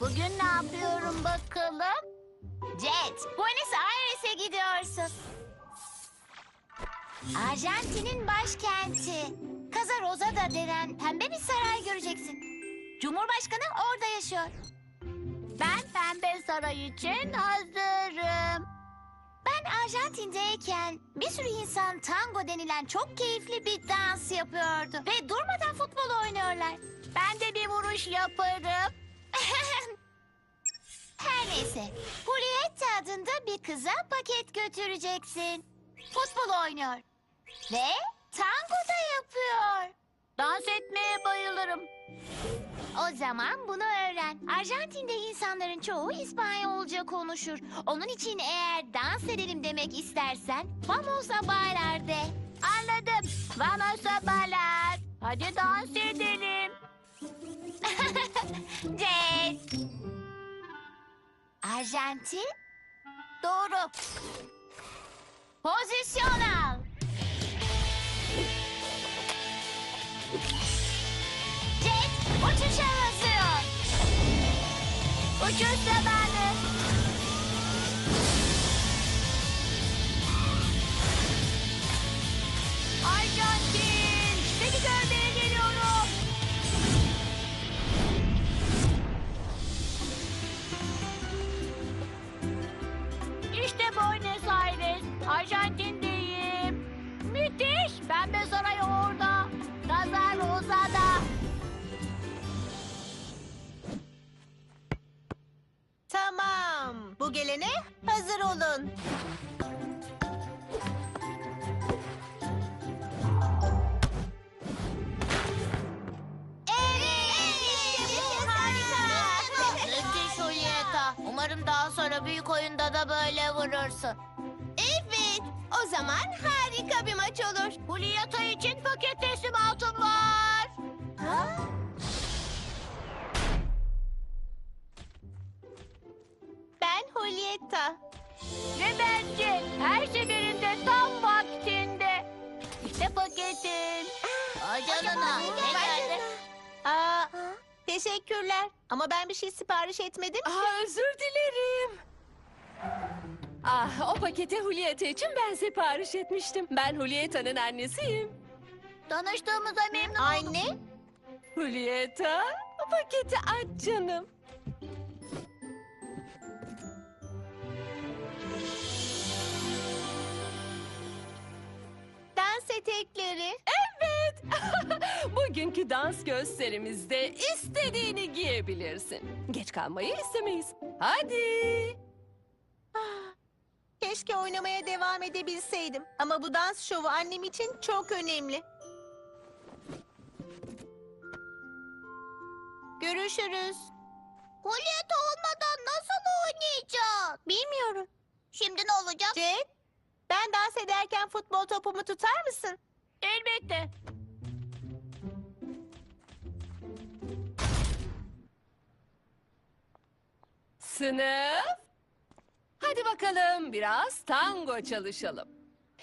Bugün ne yapıyorum bakalım? Jet, Buenos Aires'e gidiyorsun. Arjantin'in başkenti. Casa Rosada denen pembe bir saray göreceksin. Cumhurbaşkanı orada yaşıyor. Ben pembe saray için hazırım. Ben Arjantin'deyken bir sürü insan tango denilen çok keyifli bir dans yapıyordu. Ve durmadan futbol oynuyorlar. Ben de bir vuruş yaparım. Her neyse. Juliette adında bir kıza paket götüreceksin. Futbol oynuyor. Ve tango da yapıyor. Dans etmeye bayılırım. O zaman bunu öğren. Arjantin'de insanların çoğu İspanyolca konuşur. Onun için eğer dans edelim demek istersen vamos a bailar de. Anladım. Vamos a bailar. Hadi dans edelim. Jet. Arjantin Doğru. pozisyon al. Jet uçuşa hazır. Uçuş zamanı. Buenos Aires. Arjantin'deyim. Müthiş. Pembe Saray orada. Casa Rosada. Tamam. Bu gelene hazır olun. Umarım daha sonra büyük oyunda da böyle vurursun. Evet. O zaman harika bir maç olur. Julieta için paket teslimatım var. Ben Julieta. Ve bence her seferinde tam vaktinde. İşte paketim. Ay canına. Ne geldi? Aa, teşekkürler. Ama ben bir şey sipariş etmedim. Aa, özür dilerim. Ah, o paketi Julieta için ben sipariş etmiştim. Ben Julieta'nın annesiyim. Tanıştığımıza memnun oldum. Anne, Julieta, o paketi aç canım. dans etekleri. Evet. Bugünkü dans gösterimizde istediğini giyebilirsin. Geç kalmayı istemeyiz. Hadi. Keşke oynamaya devam edebilseydim. Ama bu dans şovu annem için çok önemli. Görüşürüz. Julieta olmadan nasıl oynayacağız? Bilmiyorum. Şimdi ne olacak? Jet, ben dans ederken futbol topumu tutar mısın? Elbette. Sınıf. Hadi bakalım biraz tango çalışalım.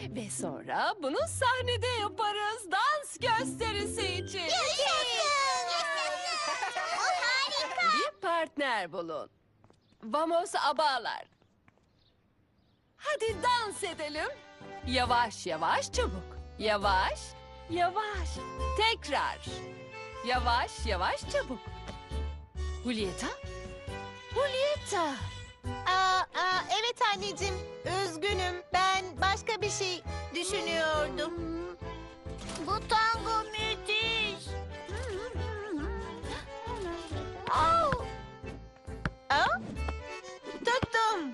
Ve sonra bunu sahnede yaparız dans gösterisi için. Bir partner bulun. Vamos abalar. Hadi dans edelim. Yavaş yavaş çabuk. Yavaş, yavaş. Tekrar. Yavaş yavaş çabuk. Julieta? Julieta. Aa, aa, evet anneciğim, üzgünüm. Ben başka bir şey düşünüyordum. Bu tango müthiş. Au! Aa, tuttum.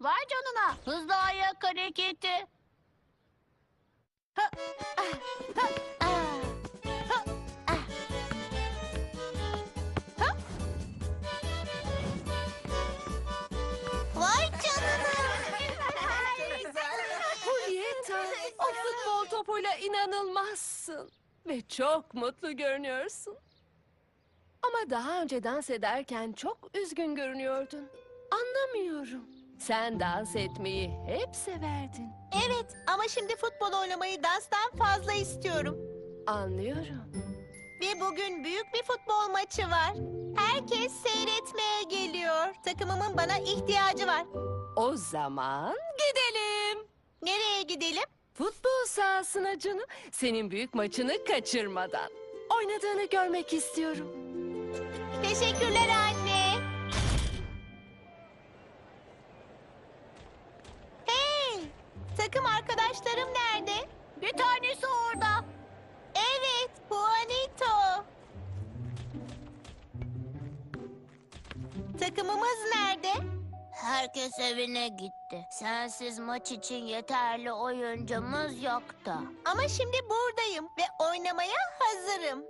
Vay canına. Hızlı ayak hareketi. İnanılmazsın. Ve çok mutlu görünüyorsun. Ama daha önce dans ederken çok üzgün görünüyordun. Anlamıyorum. Sen dans etmeyi hep severdin. Evet ama şimdi futbol oynamayı danstan fazla istiyorum. Anlıyorum. Ve bugün büyük bir futbol maçı var. Herkes seyretmeye geliyor. Takımımın bana ihtiyacı var. O zaman gidelim. Nereye gidelim? Futbol sahasına canım. Senin büyük maçını kaçırmadan. Oynadığını görmek istiyorum. Teşekkürler anne. Hey! Takım arkadaşlarım nerede? Bir tanesi orada. Evet, Juanito. Takımımız nerede? Herkes evine gitti. Sensiz maç için yeterli oyuncumuz yoktu. Ama şimdi buradayım ve oynamaya hazırım.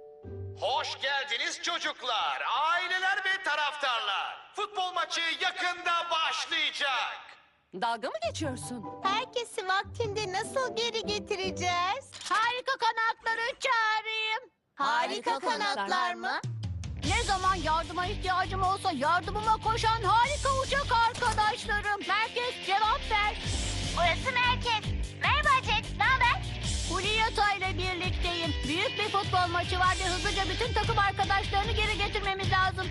Hoş geldiniz çocuklar, aileler ve taraftarlar. Futbol maçı yakında başlayacak. Dalga mı geçiyorsun? Herkesi vaktinde nasıl geri getireceğiz? Harika kanatları çağırayım. Harika kanatlar mı? Ne zaman yardıma ihtiyacım olsa yardımıma koşan harika uçak arkadaşlarım. Merkez cevap ver. Burası merkez. Merhaba Jack, ne haber? Julieta ile birlikteyim. Büyük bir futbol maçı var ve hızlıca bütün takım arkadaşlarını geri getirmemiz lazım.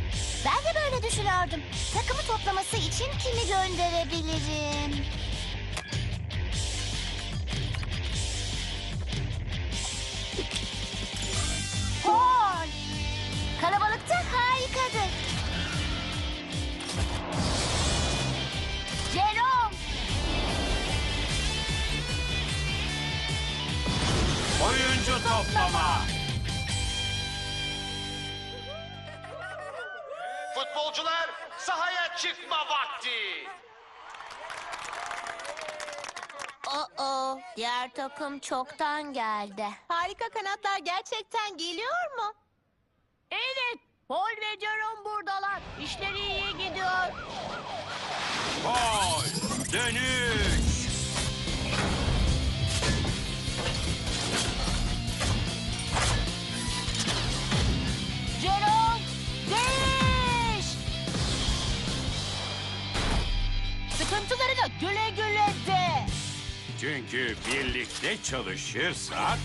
Ben de böyle düşünüyordum. Takımı toplaması için kimi gönderebilirim? Toplama. Futbolcular sahaya çıkma vakti. Oo, diğer takım çoktan geldi. Harika kanatlar gerçekten geliyor mu? Evet, Paul ve Jerome buradalar. İşleri iyi gidiyor. Gol, dönüş. Çünkü birlikte çalışırsak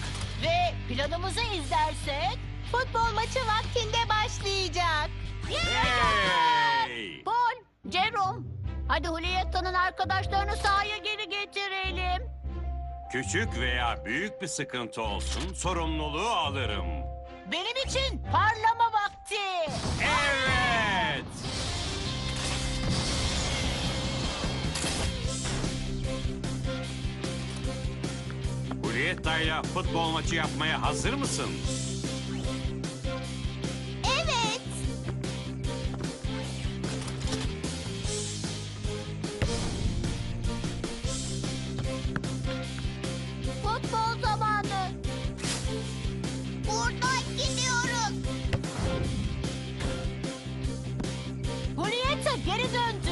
Ve planımızı izlersek... Futbol maçı vaktinde başlayacak. hey! Paul, Jerome, hadi Julietta'nın arkadaşlarını sahaya geri getirelim. Küçük veya büyük bir sıkıntı olsun sorumluluğu alırım. Benim için parlama vakti. Julieta'yla futbol maçı yapmaya hazır mısın? Evet. Futbol zamanı. Buradan gidiyoruz. Julietta geri döndü.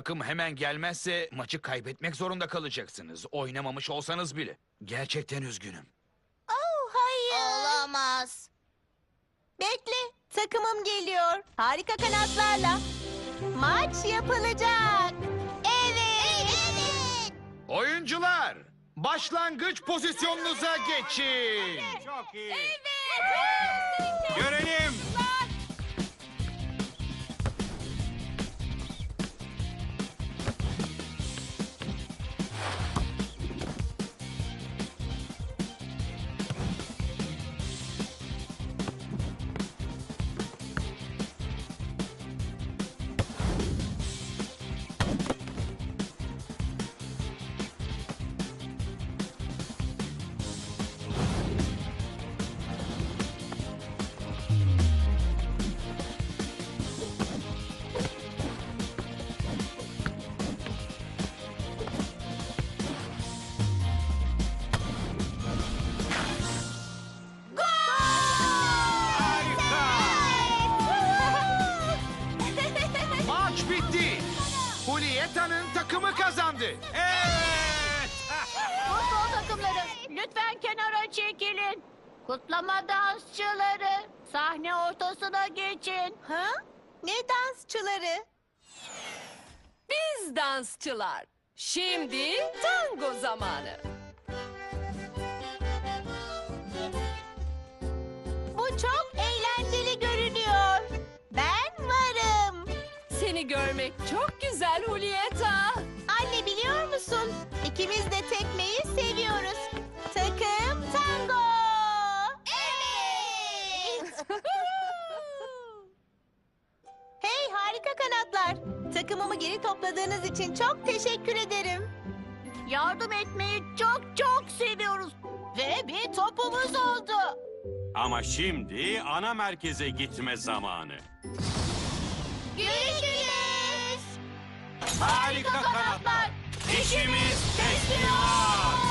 Takım hemen gelmezse maçı kaybetmek zorunda kalacaksınız. Oynamamış olsanız bile. Gerçekten üzgünüm. Oh hayır. Olamaz. Bekle. Takımım geliyor. Harika kanatlarla. Maç yapılacak. Evet. Evet. Oyuncular, başlangıç pozisyonunuza geçin. Çok iyi. Görelim. Kaptanın takımı kazandı. Evet. Futbol takımları lütfen kenara çekilin. Kutlama dansçıları sahne ortasına geçin. Ha? Ne dansçıları? Biz dansçılar. Şimdi tango zamanı. Bu çok Seni görmek çok güzel Julieta. Anne biliyor musun? İkimiz de tekmeyi seviyoruz. Takım tango. Evet. hey harika kanatlar. Takımımı geri topladığınız için çok teşekkür ederim. Yardım etmeyi çok çok seviyoruz. Ve bir topumuz oldu. Ama şimdi ana merkeze gitme zamanı. Görüşürüz. Harika kanatlar. İşimiz teslimat.